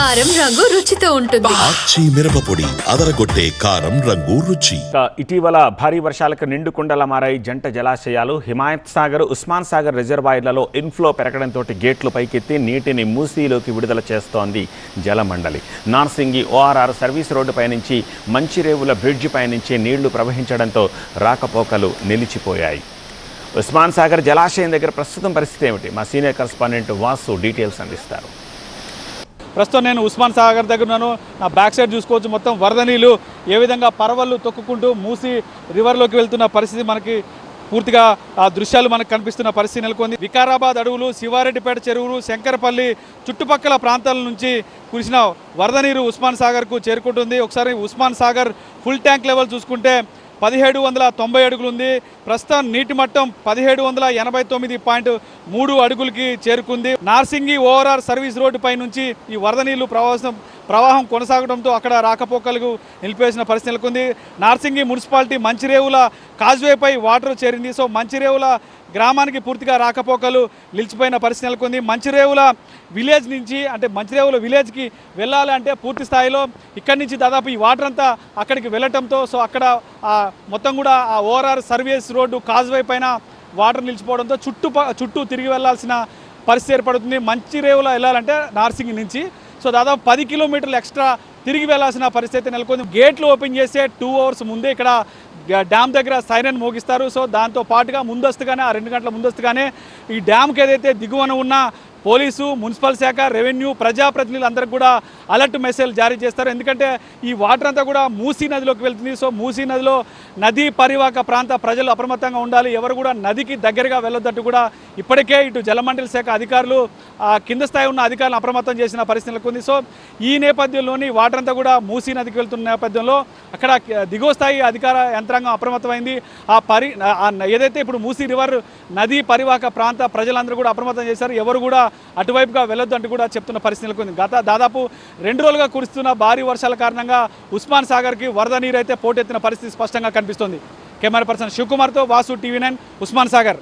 కారం రంగు రుచితో ఉంటుంది. ఆచి మిరపపొడి అదరగొట్టే కారం రంగు రుచి. ఇక ఇటీవల భారీ వర్షాలకు నిండు కుండల మారాయి జంట జలాశయాలు. హిమాయత్ సాగర్ ఉస్మాన్ సాగర్ రిజర్వాయర్లలో ఇన్ఫ్లో పెరగడంతో గేట్లు పైకెత్తి నీటిని మూసీలోకి విడుదల చేస్తోంది జలమండలి. నార్సింగి ఓఆర్ఆర్ సర్వీస్ రోడ్డు పైనుంచి మంచిరేవుల బ్రిడ్జి పైనుంచి నీళ్ళు ప్రవహించడంతో రాకపోకలు నిలిచిపోయాయి. ఉస్మాన్ సాగర్ జలాశయం దగ్గర ప్రస్తుతం పరిస్థితి ఏమిటి? మా సీనియర్ కరస్పాండెంట్ వాసు డీటెయిల్స్ అందిస్తారు. ప్రస్తుతం నేను ఉస్మాన్ సాగర్ దగ్గర ఉన్నాను. నా బ్యాక్ సైడ్ చూసుకోవచ్చు. మొత్తం వరద నీళ్ళు ఏ విధంగా పరవళ్ళు తొక్కుకుంటూ మూసి రివర్లోకి వెళ్తున్న పరిస్థితి మనకి పూర్తిగా ఆ దృశ్యాలు మనకు కనిపిస్తున్న పరిస్థితి నెలకొంది. వికారాబాద్ అడవులు శివారెడ్డిపేట చెరువులు శంకరపల్లి చుట్టుపక్కల ప్రాంతాల నుంచి కురిసిన వరద నీరు ఉస్మాన్ సాగర్కు చేరుకుంటుంది. ఒకసారి Osman Sagar full tank level చూసుకుంటే పదిహేడు వందల తొంభై అడుగులు ఉంది ప్రస్తుతం నీటి మట్టం పదిహేడు వందల ఎనభై తొమ్మిది పాయింట్ మూడు అడుగులకి చేరుకుంది. నార్సింగి ఓఆర్ఆర్ సర్వీస్ రోడ్డు పై నుంచి ఈ వరద నీళ్ళు ప్రవాసం ప్రవాహం కొనసాగడంతో అక్కడ రాకపోకలకు నిలిపేసిన పరిస్థితి నెలకొంది. నార్సింగి మున్సిపాలిటీ మంచిరేవుల కాజ్వేపై వాటర్ చేరింది. సో మంచిరేవుల గ్రామానికి పూర్తిగా రాకపోకలు నిలిచిపోయిన పరిస్థితి నెలకొంది. మంచిరేవుల విలేజ్ నుంచి అంటే మంచిరేవుల విలేజ్కి వెళ్ళాలి అంటే పూర్తి స్థాయిలో ఇక్కడి నుంచి దాదాపు ఈ వాటర్ అంతా అక్కడికి వెళ్ళటంతో సో అక్కడ మొత్తం కూడా ఆ ఓఆర్ఆర్ సర్వీస్ రోడ్డు కాజ్వే పైన వాటర్ నిలిచిపోవడంతో చుట్టూ ప- చుట్టూ తిరిగి వెళ్ళాల్సిన పరిస్థితి ఏర్పడుతుంది. మంచిరేవుల వెళ్ళాలంటే నార్సింగ్ నుంచి సో దాదాపు పది కిలోమీటర్లు ఎక్స్ట్రా తిరిగి వెళ్ళాల్సిన పరిస్థితి నెలకొంది. గేట్లు ఓపెన్ చేసే టూ అవర్స్ ముందే ఇక్కడ డ్యామ్ దగ్గర సైరన్ మోగిస్తారు. సో దాంతో పాటుగా ముందస్తుగానే ఆ రెండు గంటల ముందస్తుగానే ఈ డ్యామ్కి ఏదైతే దిగువన ఉన్న పోలీసు మున్సిపల్ శాఖ రెవెన్యూ ప్రజాప్రతినిధులు అందరికి కూడా అలర్ట్ మెసేజ్ జారీ చేస్తారు. ఎందుకంటే ఈ వాటర్ అంతా కూడా మూసీ నదిలోకి వెళ్తుంది. సో మూసీ నదిలో నదీ పరివాహక ప్రాంత ప్రజలు అప్రమత్తంగా ఉండాలి. ఎవరు కూడా నదికి దగ్గరగా వెళ్ళొద్దట్టు కూడా ఇప్పటికే ఇటు జలమండలి శాఖ అధికారులు కింద స్థాయి ఉన్న అధికారులను అప్రమత్తం చేసిన పరిస్థితి నెలకొంది. సో ఈ నేపథ్యంలోని వాటర్ అంతా కూడా మూసీ నదికి వెళ్తున్న నేపథ్యంలో అక్కడ దిగువ స్థాయి అధికార యంత్రాంగం అప్రమత్తమైంది. ఆ పరి ఏదైతే ఇప్పుడు మూసీ రివర్ నదీ పరివాహక ప్రాంత ప్రజలందరూ కూడా అప్రమత్తం చేశారు ఎవరు కూడా అటువైపుగా వెళ్ళొద్దు అంటూ కూడా చెప్తున్న పరిస్థితి నెలకొంది. గత దాదాపు రెండు రోజులుగా కురుస్తున్న భారీ వర్షాల కారణంగా ఉస్మాన్ సాగర్కి వరద నీరు అయితే పోటెత్తిన పరిస్థితి స్పష్టంగా కనిపిస్తోంది. కెమెరా పర్సన్ శివకుమార్తో వాసు టీవీ నైన్ ఉస్మాన్ సాగర్.